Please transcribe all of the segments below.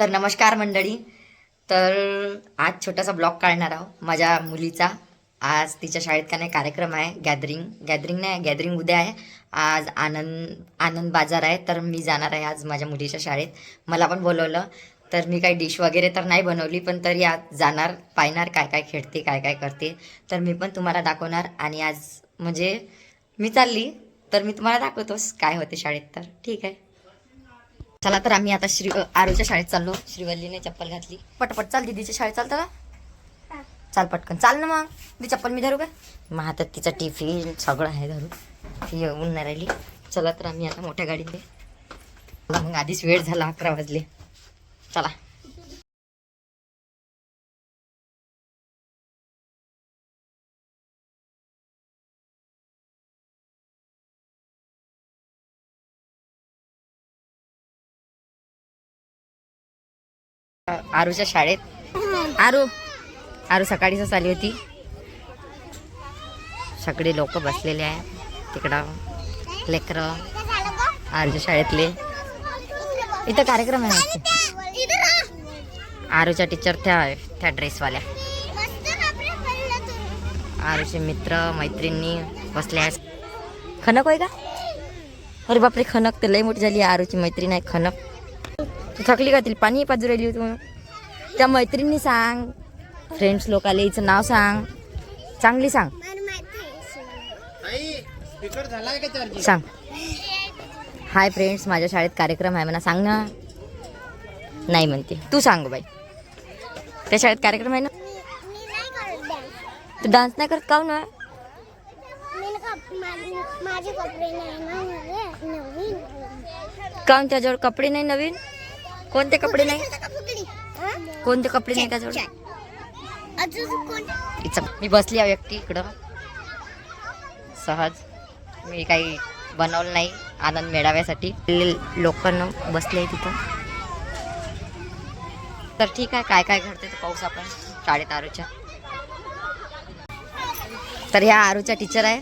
तर नमस्कार मंडळी. तर आज छोटासा ब्लॉग काढणार आहोत. माझ्या मुलीचा आज तिच्या शाळेत का नाही कार्यक्रम आहे गॅदरिंग. गॅदरिंग नाही गॅदरिंग उद्या आहे. आज आनंद आनंद बाजार आहे. तर मी जाणार आहे आज माझ्या मुलीच्या शाळेत. मला पण बोलवलं. तर मी काही डिश वगैरे तर नाही बनवली पण तरी आज जाणार पाहणार काय काय खेळते काय काय करते. तर मी पण तुम्हाला दाखवणार आणि आज म्हणजे मी चालली तर मी तुम्हाला दाखवतोस काय होते शाळेत तर. ठीक आहे. चला तर आम्ही आता श्री आरूच्या शाळेत चाललो. श्रीवल्लीने चप्पल घातली. पटपट चाल दीदीच्या शाळेत चालतं का? चाल पटकन. चाल ना मग. ती चप्पल मी धरू का? मग हातात तिचा टिफिन सगळं आहे धरू ती येऊन नाही राहिली. चला तर आम्ही आता मोठ्या गाडीत मग आधीच वेळ झाला अकरा वाजले. चला. आरूच्या शाळेत. आरू आरू सकाळीच आली होती. सगळे लोक बसलेले आहे तिकडं लेकरं आरूच्या शाळेतले. इथं कार्यक्रम आहे आरूच्या टीचर त्या त्या ड्रेसवाल्या आरूचे मित्र मैत्रिणी बसले आहेत. खनक होय का? अरे बापरे खनक तर लई मोठी झाली. आरूची मैत्रीण आहे खनक. तू थकली का तिला पाणी पाजू राहिली होती म्हणून. त्या मैत्रिणी सांग फ्रेंड्स लोकाले हिचं नाव सांग चांगली सांग. सांग. हाय फ्रेंड्स माझ्या शाळेत कार्यक्रम आहे म्हणा सांग ना. नाही म्हणते. तू सांग बाई. त्या शाळेत कार्यक्रम आहे ना? तू डान्स नाही करत ना कपडे नाही ना? काऊन त्याच्यावर कपडे नाही नवीन? कोणते कपडे नाही? कोणते कपडे नाही कोण? इथं मी बसली आहे व्यक्ती इकडं. सहज. मी काही बनवलं नाही आनंद मेळाव्यासाठी. लोकांना बसले तिथं. तर ठीक आहे काय काय घडते ते पाऊस आपण शाळेत आरूच्या. तर ह्या आरूच्या टीचर आहे.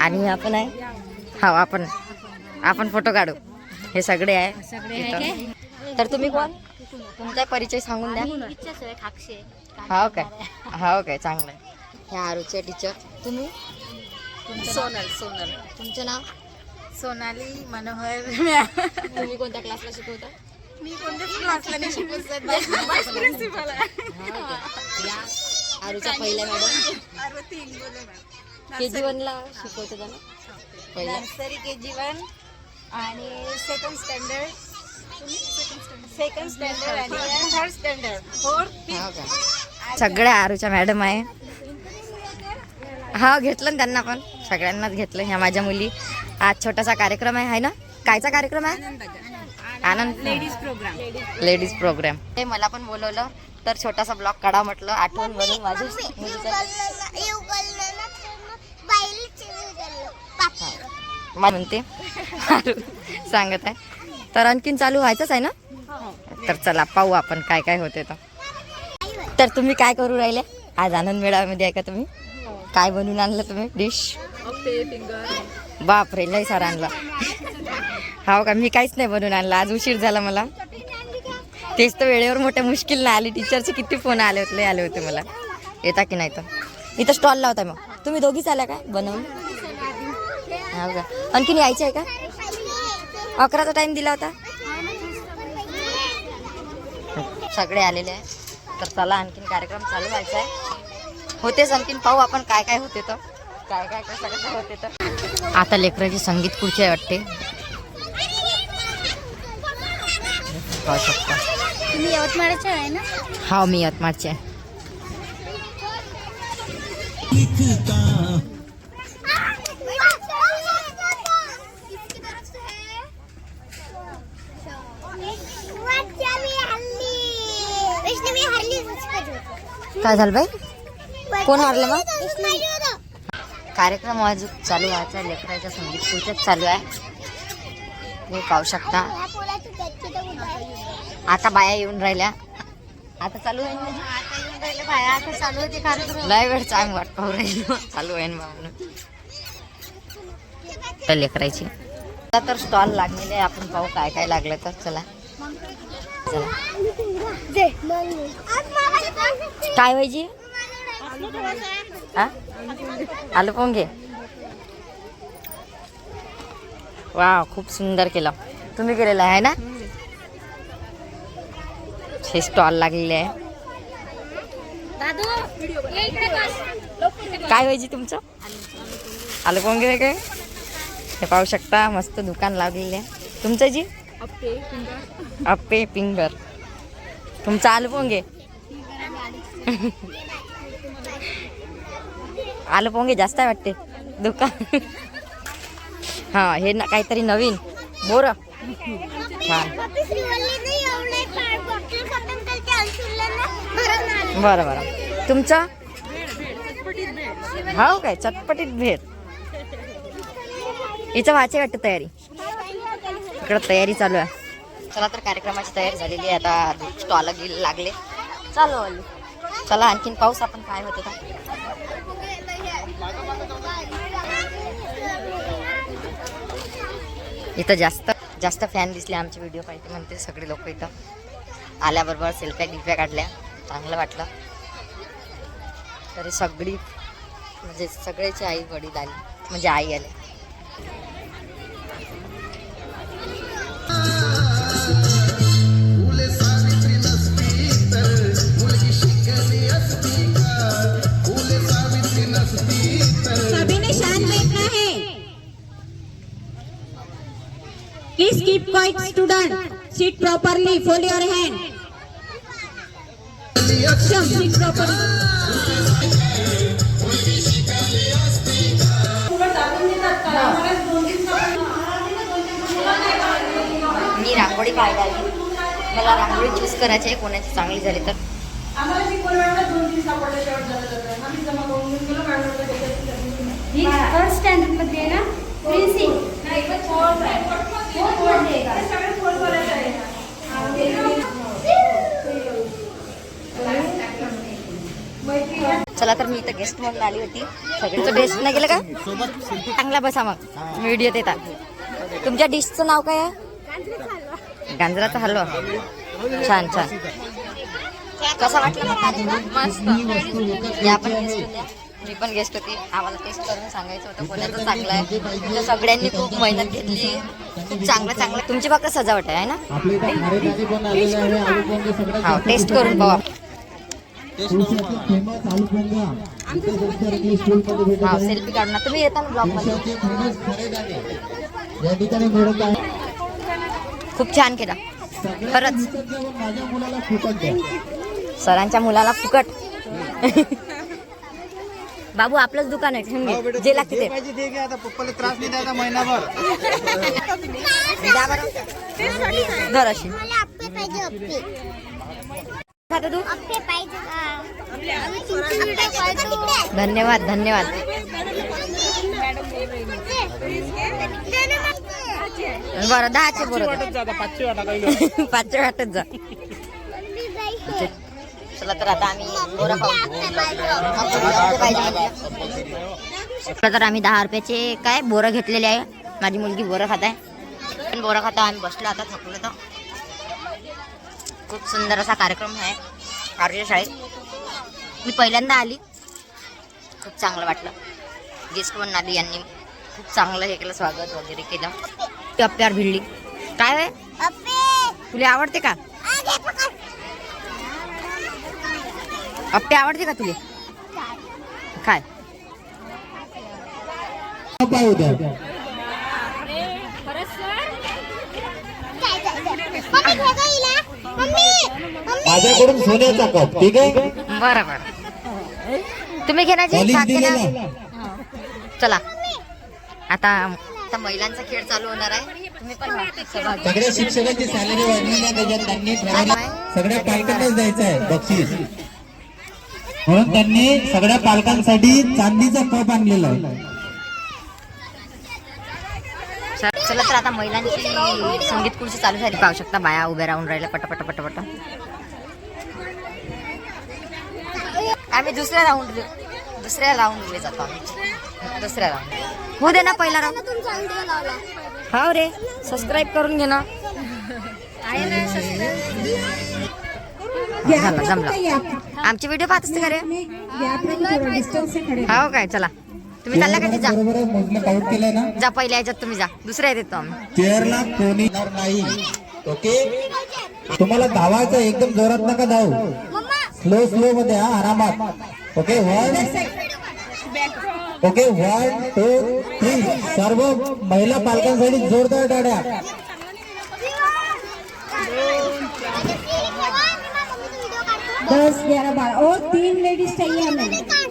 आणि आपण आहे. हा आपण आपण फोटो काढू. हे सगळे आहे. तर तुम्ही कोण? तुमचा परिचय सांगून द्या. हो काय हो काय चांगलं आहे. ह्या आरूचे टीचर तुम्ही? सोनल सोनल. तुमचं नाव? सोनाली मनोहर तुम्ही कोणत्या क्लासला शिकवता? मी कोणत्याच क्लासला नाही शिकवत प्रिन्सिपल आहे. पहिल्या मॅडम के जी वनला शिकवते त्यांना नर्सरी के जी वन आणि सेकंड स्टँडर्ड सेकंड स्टँडर्ड आणि थर्ड स्टँडर्ड फोर्थ सगळ्या आरूच्या मॅडम आहे. हा घेतलं ना त्यांना पण. सगळ्यांनाच घेतलं ह्या माझ्या मुली. आज छोटासा कार्यक्रम आहे हाय ना? कायचा कार्यक्रम आहे? Anand ladies program ladies program ते मला पण बोलवलं तर छोटासा ब्लॉग काढा म्हटलं आठवण म्हणून माझ्या मा म्हणते. सांगत आहे. तर आणखीन चालू व्हायचंच आहे ना? तर चला पाहू आपण काय काय होते तर. तुम्ही काय करू राहिले? आज आनंद मेळाव्यामध्ये आहे का तुम्ही? काय बनवून आणलं तुम्ही? डिश बापरे लय सारा आणला. हो का? मी काहीच नाही बनवून आणलं. आज उशीर झाला मला. तेच तर वेळेवर मोठ्या मुश्किल नाही आली. टीचरचे किती फोन आले होते आले होते मला. येता की नाही तर? इथं स्टॉल लावता मग. तुम्ही दोघीच आल्या काय? बनवून? हो का? आणखीन यायचं आहे का? अकराचा टाइम दिला होता. सगळे आलेले आहे तर चला आणखीन कार्यक्रम चालू व्हायचा आहे. होतेच आणखीन पाहू आपण काय काय होते तर. काय काय कसं कसं होते तर. आता लेकराची संगीत खुर्ची आहे वाटते. पाहू शकता. तुम्ही यवतमाळचे आहे ना? हा मी यवतमाळची आहे. काय झालं बाई? कोण हारलं मग? कार्यक्रम आज चालू व्हायचा आहे लेकराच्या संगीत खुर्च्याच चालू आहे. तुम्ही पाहू शकता. आता बाया येऊन राहिल्या. आता चालू आहे आता चालू होते कार्यक्रम लय वेळ चांग वाट पाहू राहिलो. चालू आहे ना म्हणून. तर लेकरायची तर स्टॉल लागलेले आपण पाहू काय काय लागलं तर. चला. चला. काय हा? आलू पोंगे वा खूप सुंदर केलं. तुम्ही केलेलं आहे ना? हे स्टॉल लागलेले आहे. काय पाहिजे तुमचं? आलू पोंगे वेगळे हे पाहू शकता मस्त दुकान लागलेले आहे. तुमचं जी? अप्पे पिंगर तुमचं आलपोंगे पोंगे. पोंगे जास्त आहे वाटते. दुकान. हा हे ना काहीतरी नवीन. बोर. छान बरं बरं. तुमचं? हो काय? चटपटीत भेट हिचं वाचे वाटतं तयारी. इकडं तयारी चालू आहे. चला तर कार्यक्रमाची तयारी झालेली आहे. आता स्टॉल लागले. चालू आली चला आणखीन पाऊस आपण काय होतं इथं जास्त जास्त फॅन दिसले आमचे व्हिडिओ पाहिजे म्हणते सगळे लोक इथं. आल्याबरोबर सेल्फ्या गिल्फ्या काढल्या. चांगलं वाटलं. तरी सगळी म्हणजे सगळ्याची आई वडील आली. म्हणजे आई आली. Keep quiet student. Sit properly. Fold your hand. Sham, sit properly. मी रांगोळी पाहायला आली मला रांगोळी चूज करायची आहे कोणाची चांगली झाली तर ही फर्स्ट स्टँडर्डमध्ये आहे ना प्रिन्सिंग चला तर मी इथं गेस्ट म्हणून आली होती. सगळ्यांचं टेस्ट नाही गेलं का? चांगला बसा मग. व्हिडिओ येतात तुमच्या डिशचं नाव काय आहे? गांजराचा हलवा. छान छान. कसा वाटलं? मस्त. या पण मी पण गेस्ट होती. आम्हाला टेस्ट करून सांगायचं होतं कोणाचं चांगलं आहे. सगळ्यांनी खूप मेहनत घेतली. खूप चांगलं चांगलं. तुमची फक्त सजावट आहे ना? सगळ्यात हा टेस्ट करून पाहू हा आहे. सेल्फी काढणार तुम्ही येता ना ब्लॉगमध्ये. देशाचे फेमस खारेदाणे या ठिकाणी मिळत आहे. खूप छान केला. खरंच. फुकट द्या व माझ्या मुलाला फुकट द्या. सरांच्या मुलाला फुकट. बाबू आपलंच दुकान आहे ठेवून घे. जे लागते ते. पाहिजे ते घ्या. आता पप्पाला त्रास नाही द्यायचा महिनाभर. धर अशी. खाता तू? धन्यवाद धन्यवाद. बरं दहाचे बरोबर पाचशे वाटत जा. चला तर आता आम्ही. चला तर आम्ही दहा रुपयाचे काय बोरं घेतलेले आहे. माझी मुलगी बोरं खात आहे. पण बोरं खाता आम्ही बसलो आता थकलो तर खूप सुंदर असा कार्यक्रम आहे आर्य शाळेत. मी पहिल्यांदा आली. खूप चांगलं वाटलं. गेस्ट पण आली यांनी खूप चांगलं हे केलं स्वागत वगैरे केलं. टप्प्यावर भिडली. काय आहे अप्पे तुला आवडते का? अप्पे आवडते का तुले? काय? पाहू माझ्याकडून सोन्याचा कप ठीक आहे? बरं बरं तुम्ही घेण्याची साथ. चला. आता आता महिलांचा खेळ चालू होणार आहे. तुम्ही पण. सगळ्या शिक्षकांची सॅलरी वाढली त्याच्यात त्यांनी सगळ्या पालकांनाच द्यायचं आहे बक्षीस. म्हणून त्यांनी सगळ्या पालकांसाठी चांदीचा कप आणलेला आहे. चल- तर आता महिलांची संगीत खुर्ची चालू झाली. पाहू शकता बाया उभ्या राहून राहिल्या पटापट पटापट आम्ही दुसऱ्या राऊंड दुसऱ्या राऊंडले जातो आम्ही. दुसऱ्या राऊंड हो दे ना पहिला राऊंड हो रे. सबस्क्राईब करून घे ना. झालं जमलं. आमची व्हिडिओ पाहत असते का रे? हो काय चला. तुम्ही चालला का जा? बरोबर आहे, मोजलं काउंट केलंय ना? जा पहिल्या याच्यात तुम्ही जा. दुसऱ्या येतो आम्ही. चेअरला कोणी येणार नाही. ओके तुम्हाला धावायचं एकदम जोरात नका धावू. मम्मा. स्लो स्लो मध्ये हा आरामात. Okay one okay one two three सर्व महिला पालकांसाठी जोरदार टाळ्या. दस ग्यारह बारह और तीन लेडीज चाहिए हमें.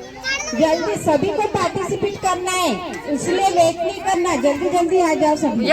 जल्दी सभी को पार्टिसिपेट करना है। इसलिए वेट नहीं करना। जल्दी जल्दी आ जाओ सभी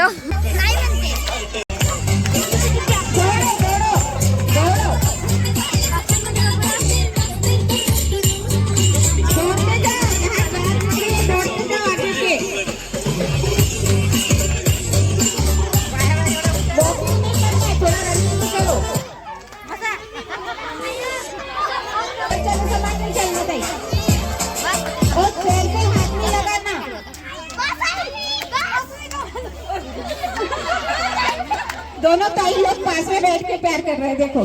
ताई लोग पास में बैठ के प्यार कर रहे हैं देखो।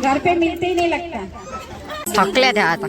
घर पे मिलते ही नहीं लगता। थकल्या त्या आता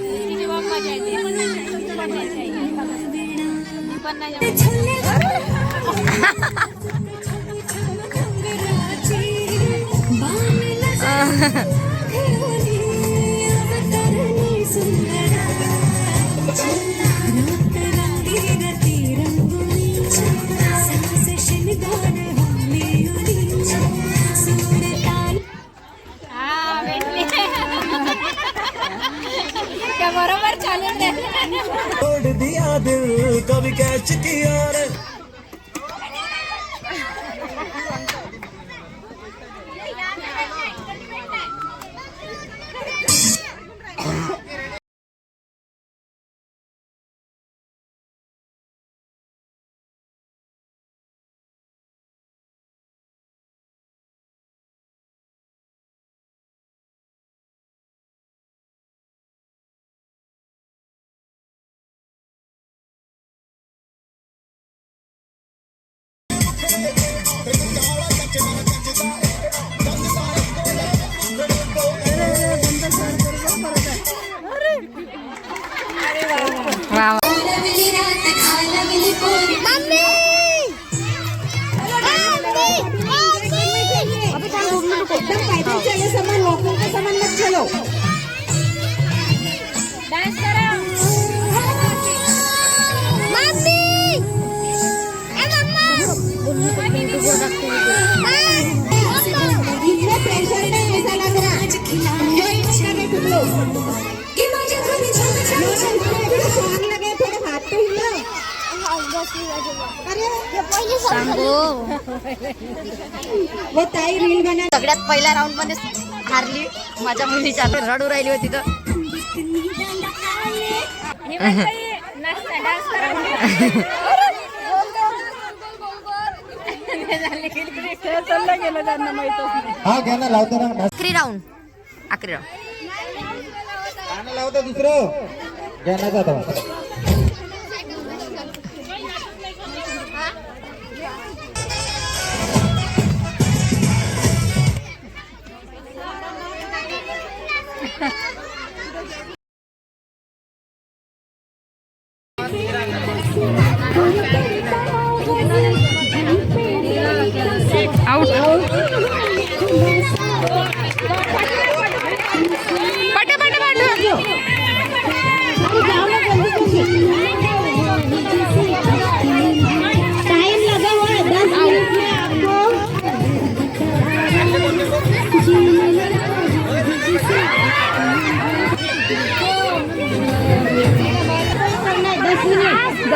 Yeah. सगळ्यात पहिल्या राऊंडमध्ये हारली. माझ्या मुलीच्या रडू राहिली होती तर. आखरी राऊंड आखरी राऊंड आला होता दुसरं. घ्या ना Ha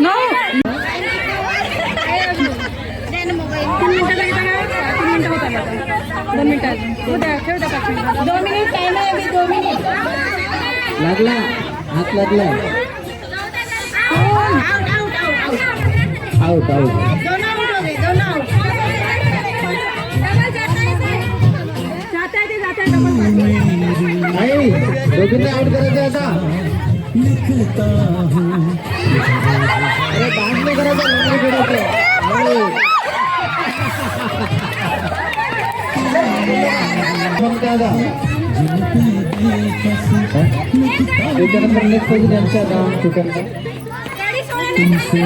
नऊ दोन मिनिटं. दोन मिनिट आहे अभि, दोन मिनिट लागला हात लागला आउट आउट आउट हो गए, दोन आउट. जाता है ते जाता है, डबल पास. नाही दोघींना आउट करायचं आहे आता अरे डान्स नाही करायचा लंगडी खेळायचं नाही. मग काय आता? त्याच्यानंतर नेक्स्ट पाहिजे त्यांच्या आता चिकनचा भाषा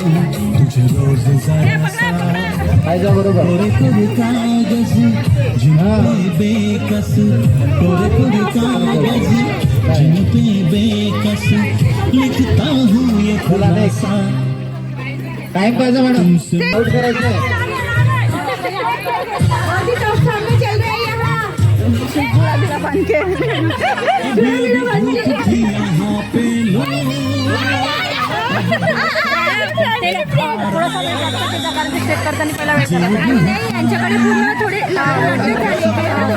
तुझे रोज बरोबर कोरे कागज जिन बेकस कोरे कोरे कागज जिन बेकस लिखता हूँ ये खुलासा टाइम पाहिजे मॅडम आउट करायचं आहे यहाँ. पे थोडासा यांच्याकडे पूर्ण थोडे नाही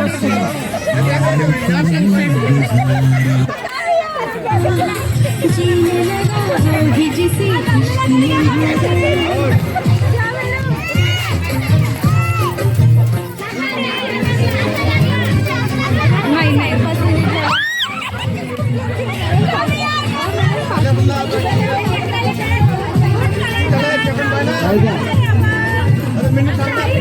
You.